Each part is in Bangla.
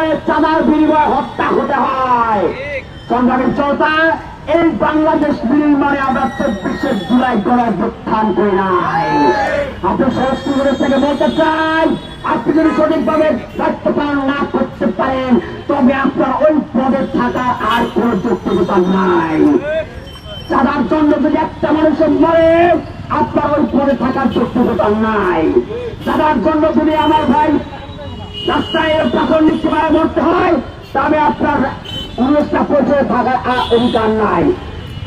সরকারের চাঁদার বিনিময়ে হত্যা হতে হয়। সংগ্রামী চলতা এই বাংলাদেশ বিনির্মাণে আমরা চব্বিশে জুলাই গড়ার উত্থান করি নাই। আপনি বিদেশ থেকে বলতে চাই আপনি যদি সঠিকভাবে দায়িত্ব পালন না করতে পারেন তবে আপনার ওই পদে থাকা আর কোন যোগ্যতা নাই। চাঁদার জন্য যদি একটা মানুষের মরে আপনার ওই পদে থাকার যোগ্যতা নাই। চাঁদার জন্য যদি আমার ভাই রাস্তায় প্রাথমিক সীমায় মরতে হয়, তবে আপনার অনুষ্ঠান পৌঁছে থাকার অধিকার নাই।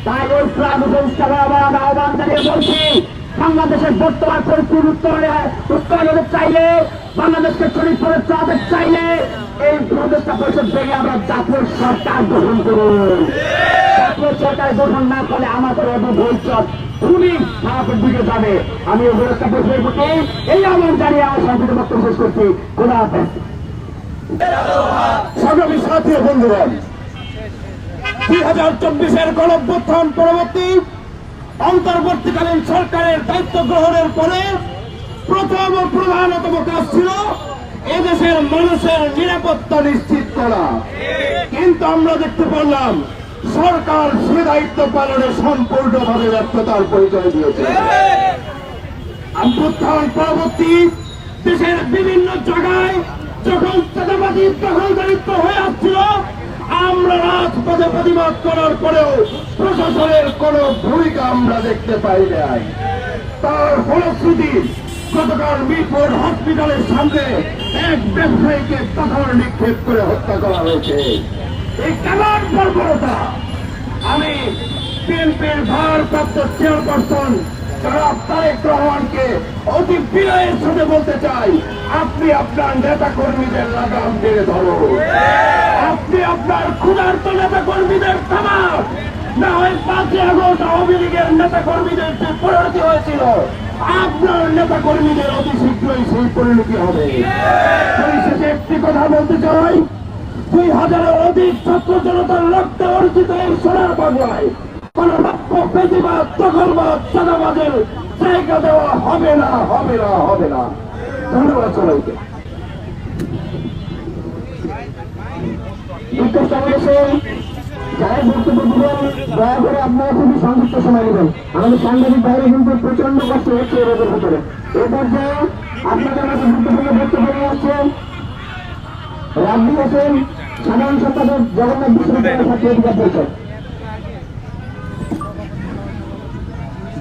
তাই ওই প্রাণ আহ্বান জানিয়ে বলছি, বাংলাদেশের বর্তমান পরিস্থিতির উত্তরণে উত্তরণ হতে চাইলে, বাংলাদেশকে শরীর করে চাঁদের চাইলে, এই প্রদেশটা পরিষদ ভেঙে আমরা জাতীয় সরকার গ্রহণ করুন জাতীয় সরকার গ্রহণ না করলে আমাদের ভবিষ্যৎ খুবই খারাপের দিকে যাবে। আমি ব্যবস্থা পরিষদের প্রতি এই আহ্বান জানিয়ে আমার সংসদ বক্তব্য শেষ করছি। খোলা হাফেজ। সংগ্রামী সাথী বন্ধুগণ, দুই হাজার চব্বিশের গণভ্যুত্থান পরবর্তী অন্তর্বর্তীকালীন সরকারের দায়িত্ব গ্রহণের পরে প্রথম প্রধানতম কাজ ছিল এদেশের মানুষের নিরাপত্তা নিশ্চিত করা। কিন্তু আমরা দেখতে পারলাম, সরকার সে দায়িত্ব পালনে সম্পূর্ণভাবে ব্যর্থতার পরিচয় দিয়েছে। অভ্যুত্থান পরবর্তী দেশের বিভিন্ন পাথর নিক্ষেপ করে হত্যা করা হয়েছে। এই কেমন বর্বরতা। আমি বিএনপির ভারপ্রাপ্ত চেয়ারপারসন অতি বিনয়ের সাথে বলতে চাই, আপনি আপনার নেতা কর্মীদের লাগাম ধরুন। আপনি আপনার ক্ষুধার্ত নেতা কর্মীদের না হয় আগস্ট আওয়ামী লীগের নেতা কর্মীদের যে পরিণতি হয়েছিল, আপনার নেতা কর্মীদের অতি শীঘ্রই সেই পরিণতি হবে। একটি কথা বলতে চাই, দুই হাজারের অধিক ছাত্র জনতার রক্তে অর্জিত এই সোনার বাংলায় দয়া করে আপনারা খুবই সংক্ষিপ্ত সময় নেবেন। আমাদের সাংবাদিক বাইরে কিন্তু প্রচণ্ড কষ্ট হচ্ছে রোগের ভিতরে। এই পর্যায়ে আপনাদের মাঝে গুরুত্বপূর্ণ বক্তব্য নিয়ে আসছেন রাব্বি হোসেন, সাধারণ সম্পাদক জগন্নাথ বিশ্ববিদ্যালয় ছাত্র অধিকার পরিষদ।